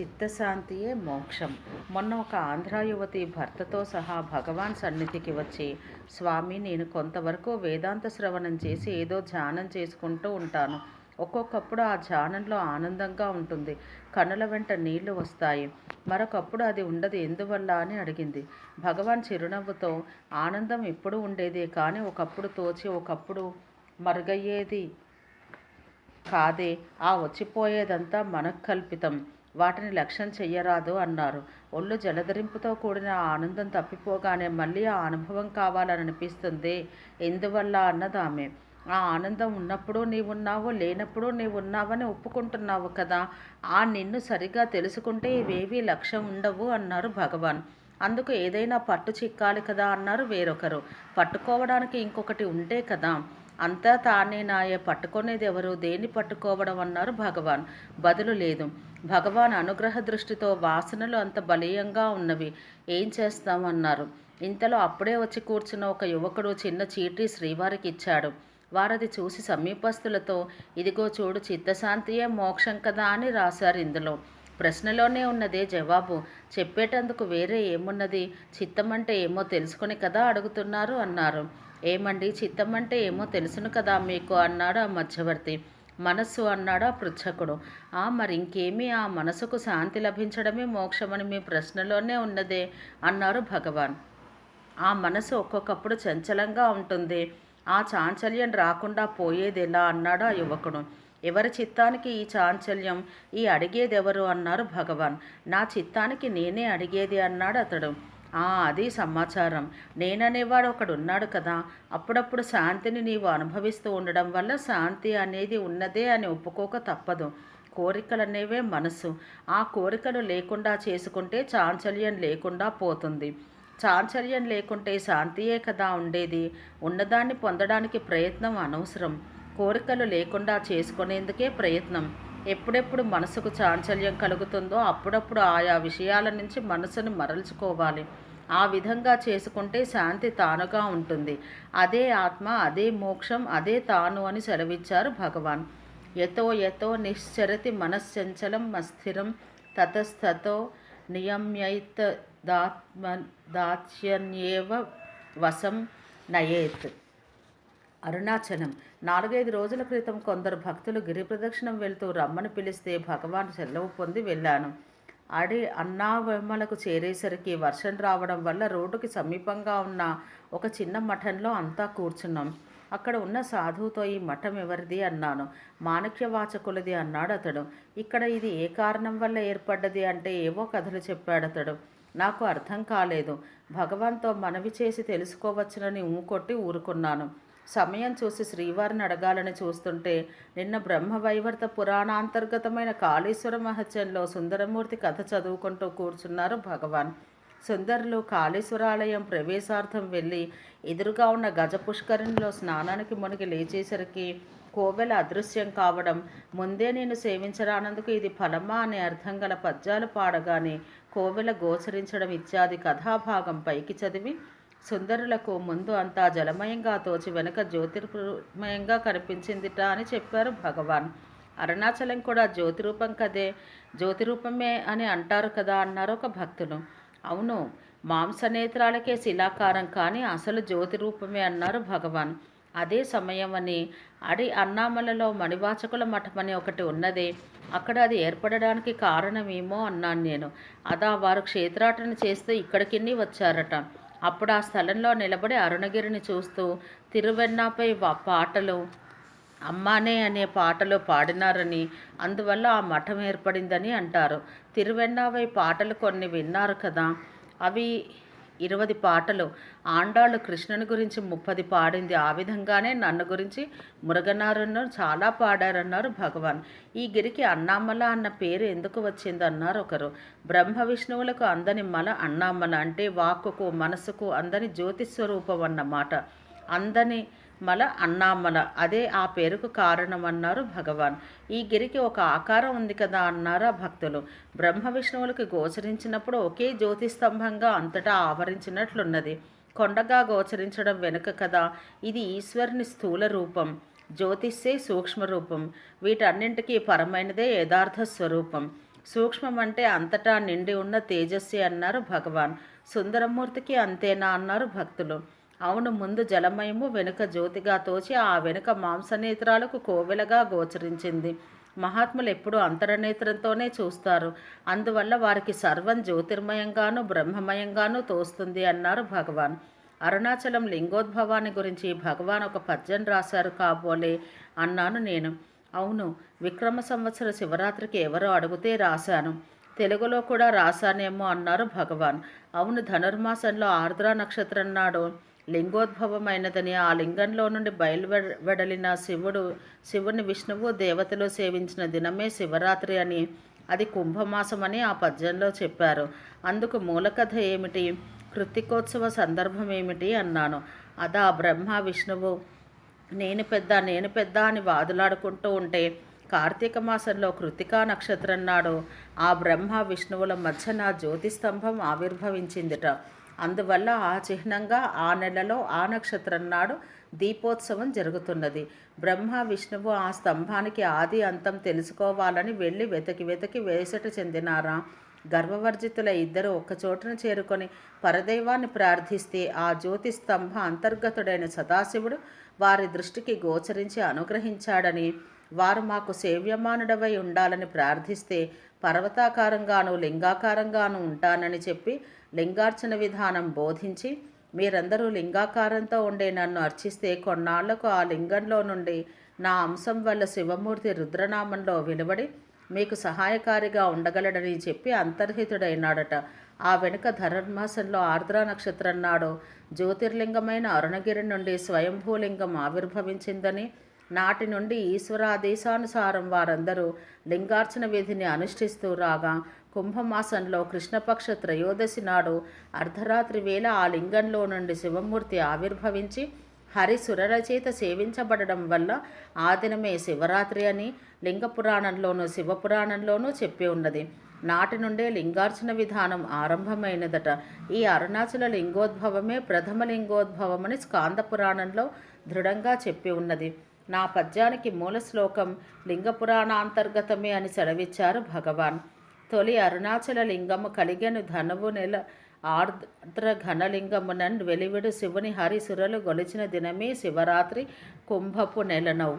చిత్తశాంతియే మోక్షం. మొన్న ఒక ఆంధ్ర యువతి భర్తతో సహా భగవాన్ సన్నిధికి వచ్చి స్వామి నేను కొంతవరకు వేదాంత శ్రవణం చేసి ఏదో ధ్యానం చేసుకుంటూ ఉంటాను. ఒక్కొక్కప్పుడు ఆ ధ్యానంలో ఆనందంగా ఉంటుంది. కనుల వెంట నీళ్ళు వస్తాయి. మరొకప్పుడు అది ఉండదు. ఎందువల్ల? అని అడిగింది. భగవాన్ చిరునవ్వుతో ఆనందం ఎప్పుడు ఉండేదే కానీ ఒకప్పుడు తోచి ఒకప్పుడు మరుగయ్యేది కాదే. ఆ వచ్చిపోయేదంతా మనఃకల్పితం. వాటిని లక్ష్యం చెయ్యరాదు అన్నారు. ఒళ్ళు జలధరింపుతో కూడిన ఆ ఆనందం తప్పిపోగానే మళ్ళీ ఆ అనుభవం కావాలని అనిపిస్తుంది ఎందువల్ల అన్నదామె ఆ ఆనందం ఉన్నప్పుడు నీవున్నావు లేనప్పుడు నీవున్నావని ఒప్పుకుంటున్నావు కదా. ఆ నిన్ను సరిగా తెలుసుకుంటే ఇవేవీ లక్ష్యం ఉండవు అన్నారు భగవాన్. అందుకు ఏదైనా పట్టు చిక్కాలి కదా అన్నారు వేరొకరు. పట్టుకోవడానికి ఇంకొకటి ఉంటే కదా. అంతా తానే నాయే పట్టుకునేది ఎవరు దేన్ని పట్టుకోవడం అన్నారు భగవాన్. బదులు లేదు. భగవాన్ అనుగ్రహ దృష్టితో వాసనలు అంత బలీయంగా ఉన్నవి. ఏం చేస్తామన్నారు ఇంతలో అప్పుడే వచ్చి కూర్చున్న ఒక యువకుడు చిన్న చీటీ శ్రీవారికి ఇచ్చాడు. వారది చూసి సమీపస్తులతో ఇదిగో చూడు చిత్తశాంతియే మోక్షం కదా అని రాశారు ఇందులో. ప్రశ్నలోనే ఉన్నదే జవాబు. చెప్పేటందుకు వేరే ఏమున్నది? చిత్తం అంటే ఏమో తెలుసుకొని కదా అడుగుతున్నారు అన్నారు. ఏమండి? చిత్తం అంటే ఏమో తెలుసును కదా మీకు అన్నాడు ఆ మధ్యవర్తి. మనస్సు అన్నాడు ఆ పృచ్ఛకుడు ఆ మరి ఇంకేమీ ఆ మనసుకు శాంతి లభించడమే మోక్షమని మీ ప్రశ్నలోనే ఉన్నదే అన్నారు భగవాన్. ఆ మనసు ఒక్కొక్కప్పుడు చంచలంగా ఉంటుంది. ఆ చాంచల్యం రాకుండా పోయేది ఎలా అన్నాడు ఆ యువకుడు. ఎవరి చిత్తానికి ఈ చాంచల్యం? ఈ అడిగేదెవరు? అన్నారు భగవాన్. నా చిత్తానికి నేనే అడిగేది అన్నాడు అతడు. అది సమాచారం. నేననేవాడు ఒకడు ఉన్నాడు కదా. అప్పుడప్పుడు శాంతిని నీవు అనుభవిస్తూ ఉండడం వల్ల శాంతి అనేది ఉన్నదే అని ఒప్పుకోక తప్పదు. కోరికలనేవే మనసు. ఆ కోరికలు లేకుండా చేసుకుంటే చాంచల్యం లేకుండా పోతుంది. చాంచల్యం లేకుంటే శాంతియే కదా ఉండేది. ఉన్నదాన్ని పొందడానికి ప్రయత్నం అనవసరం. కోరికలు లేకుండా చేసుకునేందుకే ప్రయత్నం. ఎప్పుడెప్పుడు మనసుకు చాంచల్యం కలుగుతుందో అప్పుడప్పుడు ఆయా విషయాల నుంచి మనసును మరల్చుకోవాలి. ఆ విధంగా చేసుకుంటే శాంతి తానుగా ఉంటుంది. అదే ఆత్మ అదే మోక్షం అదే తాను అని సెలవిచ్చారు భగవాన్. యతో యతో నిశ్చరతి మనశ్చంచలం అస్థిరం తతస్థతో నియమ్యైత దాత్మ దాత్యన్యేవ వశం నయేత్. అరుణాచలం. నాలుగైదు రోజుల క్రితం కొందరు భక్తులు గిరి ప్రదక్షిణం వెళ్తూ రమ్మని పిలిస్తే భగవాన్ సెలవు పొంది వెళ్ళాను. అడి అన్నావెమ్మలకు చేరేసరికి వర్షం రావడం వల్ల రోడ్డుకి సమీపంగా ఉన్న ఒక చిన్న మఠంలో అంతా కూర్చున్నాం. అక్కడ ఉన్న సాధువుతో ఈ మఠం ఎవరిది అన్నాను. మాణిక్యవాచకులది అన్నాడు అతడు. ఇక్కడ ఇది ఏ కారణం వల్ల ఏర్పడ్డది అంటే ఏవో కథలు చెప్పాడు అతడు. నాకు అర్థం కాలేదు. భగవాన్తో మనవి చేసి తెలుసుకోవచ్చునని ఊకొట్టి ఊరుకున్నాను. సమయం చూసి శ్రీవారిని అడగాలని చూస్తుంటే నిన్న బ్రహ్మవైవర్త పురాణాంతర్గతమైన కాళేశ్వర మహత్యంలో సుందరమూర్తి కథ చదువుకుంటూ కూర్చున్నారు భగవాన్. సుందరులు కాళేశ్వరాలయం ప్రవేశార్థం వెళ్ళి ఎదురుగా ఉన్న గజ పుష్కరిణిలో స్నానానికి మునిగి లేచేసరికి కోవెల అదృశ్యం కావడం ముందే నేను సేవించరానందుకు ఇది ఫలమా అనే అర్థం గల పద్యాలు పాడగానే కోవెల గోచరించడం ఇత్యాది కథాభాగం పైకి చదివి సుందరులకు ముందు అంతా జలమయంగా తోచి వెనుక జ్యోతిర్మయంగా కనిపించిందిట అని చెప్పారు భగవాన్. అరుణాచలం కూడా జ్యోతిరూపం కదే జ్యోతిరూపమే అని అంటారు కదా అన్నారు ఒక భక్తులు. అవును మాంసనేత్రాలకే శిలాకారం కానీ అసలు జ్యోతి రూపమే అన్నారు భగవాన్. అదే సమయం అని అడి అన్నామలలో మణివాచకుల మఠం అని ఒకటి ఉన్నదే అక్కడ అది ఏర్పడడానికి కారణమేమో అన్నాను నేను. అదా వారు క్షేత్రాటన చేస్తూ ఇక్కడికిన్ని వచ్చారట. అప్పుడు ఆ స్థలంలో నిలబడి అరుణగిరిని చూస్తూ తిరువెన్నాపై పాటలు అమ్మానే అనే పాటలు పాడినారని అందువల్ల ఆ మఠం ఏర్పడిందని అంటారు. తిరువెన్నావై పాటలు కొన్ని విన్నారు కదా అవి ఇరవది పాటలు. ఆండాళ్ళు కృష్ణుని గురించి ముప్పది పాడింది. ఆ విధంగానే నన్ను గురించి మురగనారను చాలా పాడారన్నారు భగవాన్. ఈ గిరికి అన్నామల అన్న పేరు ఎందుకు వచ్చిందన్నారు ఒకరు. బ్రహ్మ విష్ణువులకు అందని మల అన్నామల అంటే వాక్కుకు మనసుకు అందని జ్యోతిస్వరూపం అన్నమాట. అందని మల అన్నామల. అదే ఆ పేరుకు కారణం అన్నారు భగవాన్. ఈ గిరికి ఒక ఆకారం ఉంది కదా అన్నారు ఆ భక్తులు. బ్రహ్మ విష్ణువులకు గోచరించినప్పుడు ఒకే జ్యోతిస్తంభంగా అంతటా ఆవరించినట్లున్నది. కొండగా గోచరించడం వెనుక కదా. ఇది ఈశ్వరుని స్థూల రూపం. జ్యోతిష్యే సూక్ష్మ రూపం. వీటన్నింటికీ పరమైనదే యథార్థ స్వరూపం. సూక్ష్మం అంటే అంతటా నిండి ఉన్న తేజస్వి అన్నారు భగవాన్. సుందరమూర్తికి అంతేనా అన్నారు భక్తులు. అవును ముందు జలమయము వెనుక జ్యోతిగా తోచి ఆ వెనుక మాంసనేత్రాలకు కోవెలగా గోచరించింది. మహాత్ములు ఎప్పుడూ అంతరనేత్రంతోనే చూస్తారు. అందువల్ల వారికి సర్వం జ్యోతిర్మయంగాను బ్రహ్మమయంగాను తోస్తుంది అన్నారు భగవాన్. అరుణాచలం లింగోద్భవాన్ని గురించి భగవాన్ ఒక పద్యం రాశారు కాబోలే అన్నాను నేను. అవును విక్రమ సంవత్సర శివరాత్రికి ఎవరో అడిగితే రాశాను. తెలుగులో కూడా రాశానేమో అన్నారు భగవాన్. అవును ధనుర్మాసంలో ఆర్ద్ర నక్షత్రం నాడు లింగోద్భవమైనదని ఆ లింగంలో నుండి బయలువెడలిన శివుడు శివుని విష్ణువు దేవతలు సేవించిన దినమే శివరాత్రి అని అది కుంభమాసమని ఆ పద్యంలో చెప్పారు. అందుకు మూలకథ ఏమిటి? కృతికోత్సవ సందర్భం ఏమిటి? అన్నాను. అదా బ్రహ్మ విష్ణువు. నేను పెద్ద నేను పెద్ద అని వాదులాడుకుంటూ ఉంటే కార్తీక మాసంలో కృతికా నక్షత్రం నాడు ఆ బ్రహ్మ విష్ణువుల మధ్యన జ్యోతిస్తంభం ఆవిర్భవించిందిట. అందువల్ల ఆ చిహ్నంగా ఆ నెలలో ఆ నక్షత్రం నాడు దీపోత్సవం జరుగుతున్నది. బ్రహ్మ విష్ణువు ఆ స్తంభానికి ఆది అంతం తెలుసుకోవాలని వెళ్ళి వెతకి వెతకి వేసట చెందినారా? గర్వవర్జితుల ఇద్దరు ఒక్కచోటన చేరుకొని పరదైవాన్ని ప్రార్థిస్తే ఆ జ్యోతి స్తంభ అంతర్గతుడైన సదాశివుడు వారి దృష్టికి గోచరించి అనుగ్రహించాడని వారు మాకు సేవ్యమానుడవై ఉండాలని ప్రార్థిస్తే పర్వతాకారంగాను లింగాకారంగాను ఉంటానని చెప్పి లింగార్చన విధానం బోధించి మీరందరూ లింగాకారంతో ఉండే నన్ను అర్చిస్తే కొన్నాళ్ళకు ఆ లింగంలో నుండి నా అంశం వల్ల శివమూర్తి రుద్రనామంలో వెలువడి మీకు సహాయకారిగా ఉండగలడని చెప్పి అంతర్హితుడైనాడట. ఆ వెనుక ధనుర్మాసంలో ఆర్ద్ర నక్షత్రం నాడు జ్యోతిర్లింగమైన అరుణగిరి నుండి స్వయంభూలింగం ఆవిర్భవించిందని నాటి నుండి ఈశ్వరాదేశానుసారం వారందరూ లింగార్చన విధిని అనుష్ఠిస్తూ రాగా కుంభమాసంలో కృష్ణపక్ష త్రయోదశి నాడు అర్ధరాత్రి వేళ ఆ లింగంలో నుండి శివమూర్తి ఆవిర్భవించి హరిసురల సేవించబడడం వల్ల ఆ దినమే శివరాత్రి అని లింగ పురాణంలోనూ శివపురాణంలోనూ చెప్పి ఉన్నది. నాటి నుండే లింగార్చన విధానం ఆరంభమైనదట. ఈ అరుణాచల లింగోద్భవమే ప్రథమ లింగోద్భవమని స్కాంద పురాణంలో దృఢంగా చెప్పి ఉన్నది. నా పద్యానికి మూల శ్లోకం లింగపురాణాంతర్గతమే అని సెలవిచ్చారు భగవాన్. తొలి అరుణాచల లింగము కలిగెను ధనువు నెల ఆర్ద్ర ఘనలింగమునన్ వెలివిడు శివుని హరిసురలు గొలిచిన దినమే శివరాత్రి కుంభపు నెలనవు